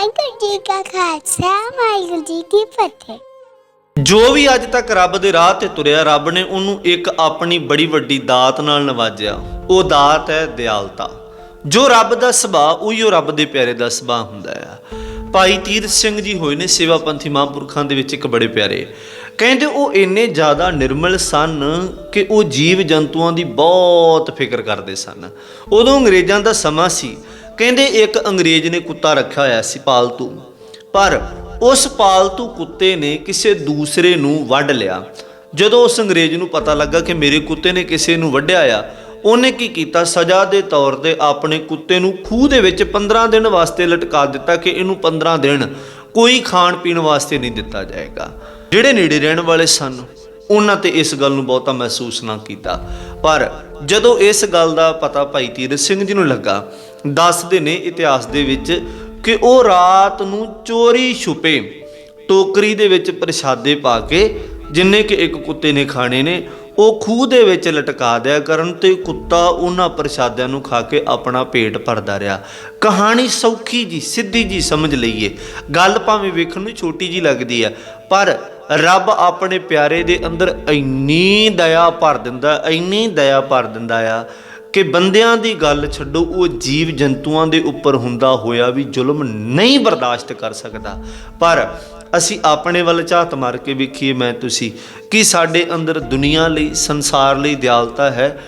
ਵਾਹਿਗੁਰੂ ਜੀ ਕਾ ਖਾਲਸਾ, ਵਾਹਿਗੁਰੂ ਜੀ ਕੀ ਫਤਿਹ। ਜੋ ਵੀ ਅੱਜ ਤੱਕ ਰੱਬ ਦੇ ਰਾਹ ਤੇ ਤੁਰਿਆ, ਰੱਬ ਨੇ ਉਹਨੂੰ ਇੱਕ ਆਪਣੀ ਬੜੀ ਵੱਡੀ ਦਾਤ ਨਾਲ ਨਵਾਜਿਆ। ਉਹ ਦਾਤ ਹੈ ਦਿਆਲਤਾ। ਜੋ ਰੱਬ ਦਾ ਸੁਭਾਅ, ਉਹੀ ਰੱਬ ਦੇ ਪਿਆਰੇ ਦਾ ਸੁਭਾਅ ਹੁੰਦਾ ਆ। ਭਾਈ ਤੀਰਥ ਸਿੰਘ ਜੀ ਹੋਏ ਨੇ ਸੇਵਾ ਪੰਥੀ ਮਹਾਂਪੁਰਖਾਂ ਦੇ ਵਿੱਚ ਇੱਕ ਬੜੇ ਪਿਆਰੇ। ਕਹਿੰਦੇ ਉਹ ਇੰਨੇ ਜ਼ਿਆਦਾ ਨਿਰਮਲ ਸਨ ਕਿ ਉਹ ਜੀਵ ਜੰਤੂਆਂ ਦੀ ਬਹੁਤ ਫਿਕਰ ਕਰਦੇ ਸਨ। ਉਦੋਂ ਅੰਗਰੇਜ਼ਾਂ ਦਾ ਸਮਾਂ ਸੀ। ਕਹਿੰਦੇ ਇੱਕ ਅੰਗਰੇਜ਼ ਨੇ ਕੁੱਤਾ ਰੱਖਿਆ ਹੋਇਆ ਸੀ ਪਾਲਤੂ। ਪਰ ਉਸ ਪਾਲਤੂ ਕੁੱਤੇ ਨੇ ਕਿਸੇ ਦੂਸਰੇ ਨੂੰ ਵੱਢ ਲਿਆ। ਜਦੋਂ ਉਸ ਅੰਗਰੇਜ਼ ਨੂੰ ਪਤਾ ਲੱਗਾ ਕਿ ਮੇਰੇ ਕੁੱਤੇ ਨੇ ਕਿਸੇ ਨੂੰ ਵੱਢਿਆ ਆ, ਉਹਨੇ ਕੀ ਕੀਤਾ? ਸਜ਼ਾ ਦੇ ਤੌਰ ਤੇ ਆਪਣੇ ਕੁੱਤੇ ਨੂੰ ਖੂਹ ਦੇ ਵਿੱਚ 15 ਦਿਨ ਵਾਸਤੇ ਲਟਕਾ ਦਿੱਤਾ ਕਿ ਇਹਨੂੰ 15 ਦਿਨ ਕੋਈ ਖਾਣ ਪੀਣ ਵਾਸਤੇ ਨਹੀਂ ਦਿੱਤਾ ਜਾਏਗਾ। ਜਿਹੜੇ ਨੇੜੇ ਰਹਿਣ ਵਾਲੇ ਸਨ ਉਹਨਾਂ ਤੇ ਇਸ ਗੱਲ ਨੂੰ ਬਹੁਤਾ ਮਹਿਸੂਸ ਨਾ ਕੀਤਾ। ਪਰ ਜਦੋਂ ਇਸ ਗੱਲ ਦਾ ਪਤਾ ਭਾਈ ਤੀਰਥ ਸਿੰਘ ਜੀ ਨੂੰ ਲੱਗਾ, ਦੱਸਦੇ ਨੇ ਇਤਿਹਾਸ ਦੇ ਵਿੱਚ ਕਿ ਉਹ ਰਾਤ ਨੂੰ ਚੋਰੀ ਛੁਪੇ, ਟੋਕਰੀ ਦੇ ਵਿੱਚ ਪ੍ਰਸ਼ਾਦੇ ਪਾ ਕੇ, ਜਿੰਨੇ ਕਿ ਇੱਕ ਕੁੱਤੇ ਨੇ ਖਾਣੇ ਨੇ, ਉਹ ਖੂਹ ਦੇ ਵਿੱਚ ਲਟਕਾ ਦਿਆ ਕਰਨ ਤੇ ਕੁੱਤਾ ਉਹਨਾਂ ਪ੍ਰਸ਼ਾਦਿਆਂ ਨੂੰ ਖਾ ਕੇ ਆਪਣਾ ਪੇਟ ਭਰਦਾ ਰਿਹਾ। ਕਹਾਣੀ ਸੌਖੀ ਜੀ, ਸਿੱਧੀ ਜੀ ਸਮਝ ਲਈਏ। ਗੱਲ ਭਾਵੇਂ ਵੇਖਣ ਨੂੰ ਛੋਟੀ ਜੀ ਲੱਗਦੀ ਹੈ ਪਰ ਰੱਬ ਆਪਣੇ ਪਿਆਰੇ ਦੇ ਅੰਦਰ ਇੰਨੀ ਦਇਆ ਭਰ ਦਿੰਦਾ, ਇੰਨੀ ਦਇਆ ਭਰ ਦਿੰਦਾ ਆ ਕਿ ਬੰਦਿਆਂ ਦੀ ਗੱਲ ਛੱਡੋ, ਉਹ ਜੀਵ ਜੰਤੂਆਂ ਦੇ ਉੱਪਰ ਹੁੰਦਾ ਹੋਇਆ ਵੀ ਜ਼ੁਲਮ ਨਹੀਂ ਬਰਦਾਸ਼ਤ ਕਰ ਸਕਦਾ। ਪਰ ਅਸੀਂ ਆਪਣੇ ਵੱਲ ਝਾਤ ਮਾਰ ਕੇ ਵੇਖੀਏ, ਮੈਂ ਤੁਸੀਂ, ਕਿ ਸਾਡੇ ਅੰਦਰ ਦੁਨੀਆ ਲਈ, ਸੰਸਾਰ ਲਈ ਦਿਆਲਤਾ ਹੈ।